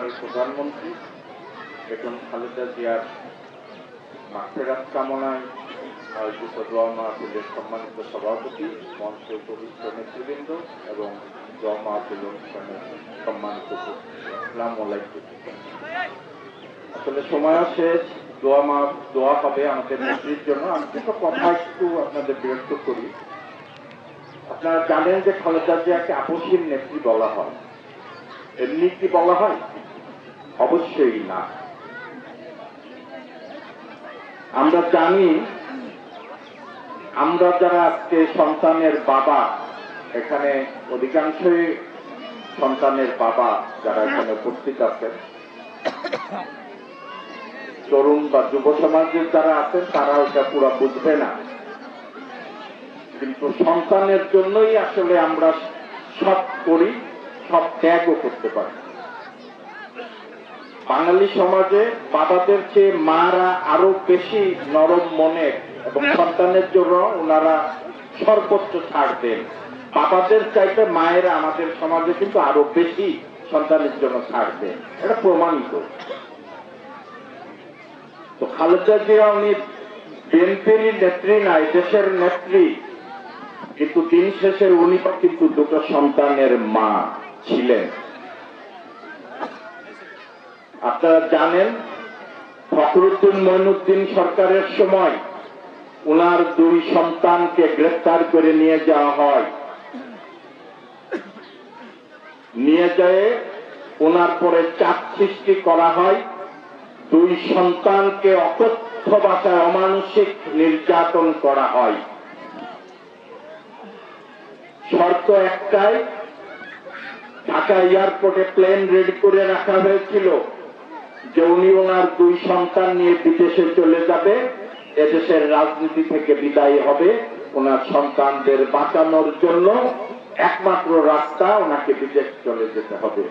সরকারের প্রধানমন্ত্রী, বেগম খালেদা জিয়ার মাফেরাত কামনায় আয়োজিত দোয়া মাহফিলের সম্মানিত সভাপতি, মঞ্চ উপবিষ্ট নেতৃবৃন্দ এবং দোয়া মাহফিল অনুষ্ঠানের সম্মানিত। আলাইকুম। আসলে সময় শেষ দোয়া মা দোয়া পাবে আমাদের নেত্রীর জন্য। আমি কিছু কথা একটু আপনাদের বিরক্ত করি। আপনারা জানেন যে খালেদা জিয়াকে আপসীর নেত্রী বলা হয়। এমনি কি বলা হয়? অবশ্যই না। আমরা জানি, আমরা যারা আজকে সন্তানের বাবা, এখানে অধিকাংশই সন্তানের বাবা যারা এখানে উপস্থিত আছেন। তরুণ বা যুব সমাজের যারা আছেন তারা ওটা পুরো বুঝবে না। কিন্তু সন্তানের জন্যই আসলে আমরা সব করি, সব ত্যাগও করতে পারি। বাঙালি সমাজে বাবাদের চেয়ে মারা আরও বেশি নরম মনের এবং সন্তানের জন্য ওনারা সর্বোচ্চ ছাড় দেন। বাবাদের চাইতে মায়েরা আমাদের সমাজে কিন্তু আরও বেশি সন্তানের জন্য ছাড় দেন। এটা প্রমাণিত। তো খালেদা জিয়া উনি বিএনপির নেত্রী নাই দেশের নেত্রী। কিন্তু দিন শেষে উনি কিন্তু দুটো সন্তানের মা ছিলেন। আপনারা জানেন, ফখরুদ্দিন মইনুদ্দিন সরকারের সময় ওনার দুই সন্তানকে গ্রেফতার করে নিয়ে যাওয়া হয়। নিয়ে যায় ওনার পরে চাপ সৃষ্টি করা হয়। দুই সন্তানকে অকথ্য ভাষায় অমানসিক নির্যাতন করা হয়। শর্ত একটাই, ঢাকা এয়ারপোর্টে প্লেন রেডি করে রাখা হয়েছিল। যে উনি ওনার দুই সন্তান নিয়ে বিদেশে চলে যাবে, এদেশের রাজনীতি থেকে বিদায় হবে। ওনার সন্তানদের বাঁচানোর জন্য একমাত্র রাস্তা ওনাকে বিদেশ চলে যেতে হবে।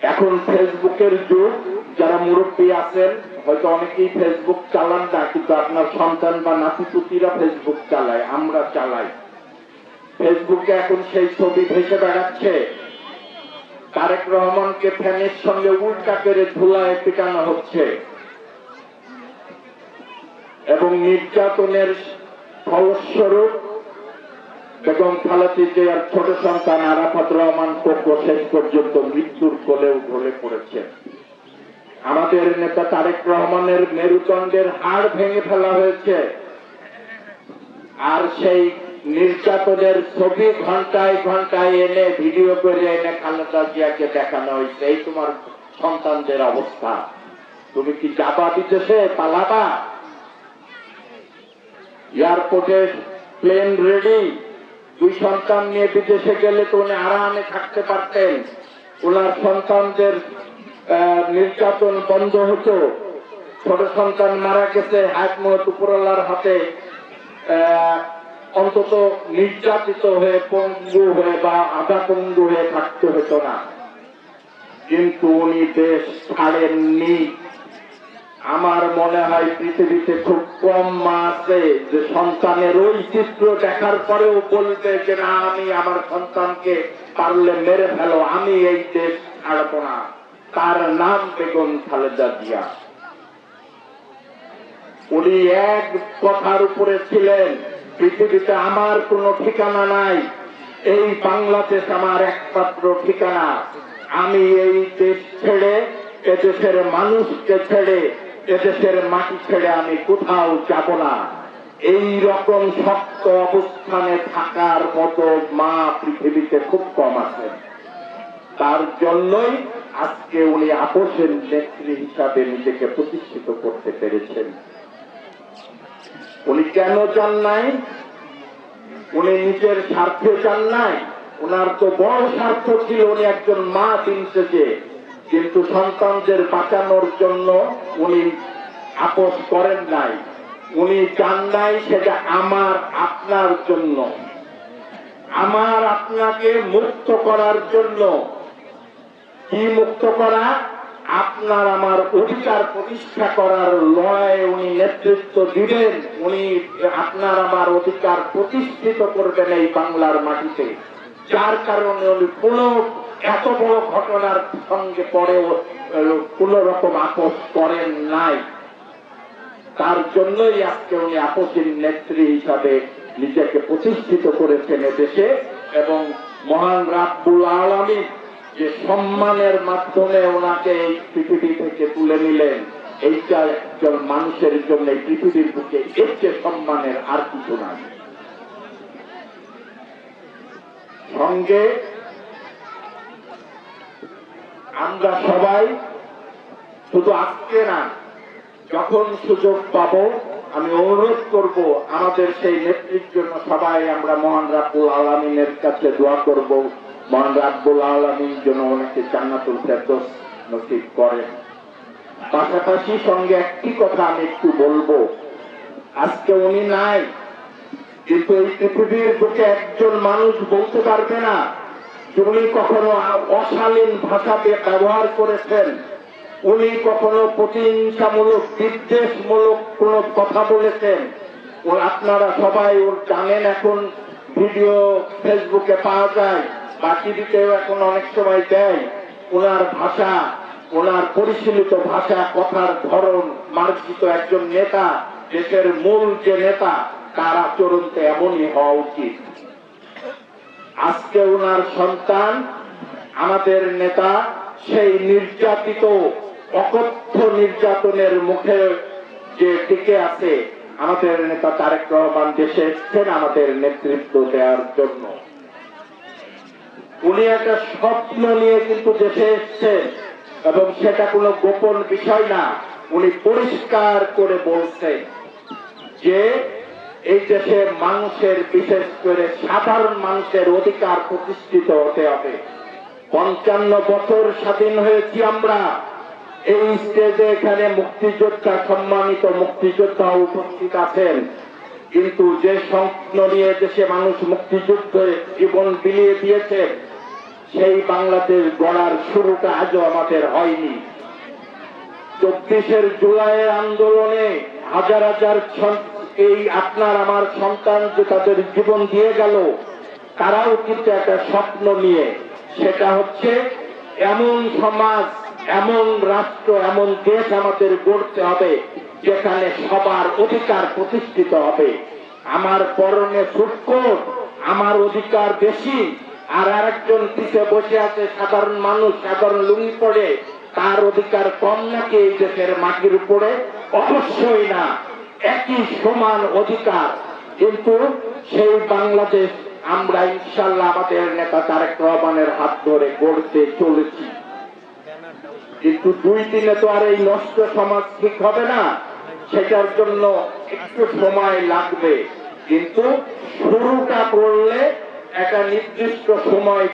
এখন ফেসবুকের যুগ, যারা মুরব্বী আছেন, হয়তো অনেকেই ফেসবুক চালান না, কিন্তু আপনার সন্তান বা নাতি নাতিপুতিরা ফেসবুক চালায়, আমরা চালাই। ফেসবুকে এখন সেই ছবি ভেসে বেড়াচ্ছে। তারেক রহমানকে ফ্যানের সঙ্গে উল্টা করে ধুলায় পিটানো হচ্ছে। এবং নির্যাতনের ফলস্বরূপ বেগম খালাতি জিয়ার ছোট সন্তান আরাফাত রহমান কোকো শেষ পর্যন্ত মৃত্যুর কোলেও ঢলে পড়েছে। আমাদের নেতা তারেক রহমানের মেরুদণ্ডের হাড় ভেঙে ফেলা হয়েছে। আর সেই নির্যাতনের ছবি ঘন্টায় ঘন্টায় এনে ভিডিও করে এনে খালেদা জিয়াকে দেখানো হয়েছে। এই তোমার সন্তানদের অবস্থা। তুমি কি যাবা বিদেশে? পালাবা? এয়ারপোর্টে প্লেন রেডি। দুই সন্তান নিয়ে বিদেশে গেলে তো উনি আরামে থাকতে পারতেন। ওনার সন্তানদের নির্যাতন বন্ধ হতো। ছোট সন্তান মারা গেছে হাত মহত উপরওয়ালার হাতে। অন্তত নির্যাতিত হয়ে পঙ্গু হয়ে বা আধা পঙ্গু হয়ে থাকতে হতো না। কিন্তু উনি দেশ ছাড়েননি। আমার মনে হয় পৃথিবীতে খুব কম মা আছে যে সন্তানের ওই চিত্র দেখার পরেও বলবে যে, না, আমি আমার সন্তানকে পারলে মেরে ফেলো, আমি এই দেশ ছাড়ব না। তার নাম বেগম খালেদা জিয়া। উনি এক কথার উপরে ছিলেন। পৃথিবীতে আমার কোনো ঠিকানা নাই। এই বাংলাদেশ আমার একমাত্র ঠিকানা। আমি এই দেশ ছেড়ে, এদেশের মানুষকে ছেড়ে, এদেশের মাটি ছেড়ে আমি কোথাও যাব না। এই রকম শক্ত অবস্থানে থাকার মতো মা পৃথিবীতে খুব কম আছেন তার জন্যই আজকে উনি আপোষের নেত্রী হিসাবে নিজেকে প্রতিষ্ঠিত করতে পেরেছেন। উনি কেন চান নাই? উনি নিজের স্বার্থে চান নাই। ওনার তো বড় স্বার্থ ছিল উনি একজন মা দিন শেষে কিন্তু সন্তানদের বাঁচানোর জন্য উনি আপোষ করেন নাই। উনি চান নাই সেটা আমার, আপনার জন্য। আমার আপনাকে মুক্ত করার জন্য। কি মুক্ত করা? আপনার আমার অধিকার প্রতিষ্ঠা করার লড়াইয়ে উনি নেতৃত্ব দিবেন। উনি আপনার আমার অধিকার প্রতিষ্ঠিত করবেন এই বাংলার মাটিতে। যার কারণে উনি কোন এত বড় ঘটনার সঙ্গে পরেও কোন রকম আপোষ করেন নাই। তার জন্যই আজকে উনি আপসীন নেত্রী হিসাবে নিজেকে প্রতিষ্ঠিত করেছেন দেশে এবং মহান রাব্বুল আলমী যে সম্মানের মাধ্যমে ওনাকে এই পৃথিবী থেকে তুলে নিলেন, এইটা একজন মানুষের জন্য এই পৃথিবীর বুকে এর সম্মানের আর কিছু নাই। সঙ্গে আমরা সবাই শুধু আজকে না, যখন সুযোগ পাব, আমি অনুরোধ করব আমাদের সেই নেত্রীর জন্য সবাই আমরা মহান রাব্বুল আলমিনের কাছে দোয়া করব। মহান রাব্বুল আলমিন যেন ওনাকে জান্নাতুল ফেরদৌস নসিব করেন। পাশাপাশি সঙ্গে একটি কথা আমি একটু বলব। আজকে উনি নাই, কিন্তু এই পৃথিবীর বুকে একজন মানুষ বলতে পারবে না যে উনি কখনো অশালীন ভাষা বে- ব্যবহার করেছেন। উনি কখনো প্রতিহিংসামূলক, বিদ্বেষমূলক কোন কথা বলেছেন। আপনারা সবাই ওর জানেন, এখন ভিডিও ফেসবুকে পাওয়া যায়। বা টিভিতেও এখন অনেক সময় দেয়। ওনার ভাষা, ওনার পরিশীলিত ভাষা, কথার ধরন, মার্জিত একজন নেতা, দেশের মূল যে নেতা, তার আচরণ তো এমনই হওয়া উচিত। আজকে ওনার সন্তান, আমাদের নেতা, সেই নির্যাতিত, অকথ্য নির্যাতনের মুখে যে টিকে আছে, আমাদের নেতা তারেক রহমান দেশে এসছেন আমাদের নেতৃত্ব দেওয়ার জন্য। উনি একটা স্বপ্ন নিয়ে কিন্তু দেশে এসছেন এবং সেটা কোনো গোপন বিষয় না। উনি পরিষ্কার করে বলছেন যে এই দেশে মানুষের, বিশেষ করে সাধারণ মানুষের অধিকার প্রতিষ্ঠিত হতে হবে। পঞ্চান্ন বছর স্বাধীন হয়েছি আমরা। এই স্টেজে এখানে মুক্তিযোদ্ধা, সম্মানিত মুক্তিযোদ্ধা উপস্থিত আছেন। কিন্তু যে স্বপ্ন নিয়ে দেশে মানুষ মুক্তিযুদ্ধে জীবন বিলিয়ে দিয়েছে সেই বাংলাদেশ গড়ার শুরুটা আজও আমাদের হয়নি। চব্বিশের জুলাইয়ের আন্দোলনে হাজার হাজার এই আপনার আমার সন্তান যে তাদের জীবন দিয়ে গেল, তারাও কিন্তু একটা স্বপ্ন নিয়ে, সেটা হচ্ছে এমন সমাজ, এমন রাষ্ট্র, এমন দেশ আমাদের গড়তে হবে, যেখানে সবার অধিকার প্রতিষ্ঠিত হবে। আমার পরনে সুটকোট আমার অধিকার বেশি আর আরেকজন পিছে বসে আছে, সাধারণ মানুষ, সাধারণ লুঙ্গি পড়ে তার অধিকার কম নাকি এই দেশের মাটির উপরে? অবশ্যই না, একই সমান অধিকার। কিন্তু সেই বাংলাদেশ আমরা ইনশাল্লাহ আমাদের নেতা তারেক রহমানের হাত ধরে গড়তে চলেছি। কিন্তু দুই দিনে তো আর এই নষ্ট সমাজ ঠিক হবে না, সেটার জন্য একটু সময় লাগবে। কিন্তু শুরুটা করলে একটা নির্দিষ্ট সময়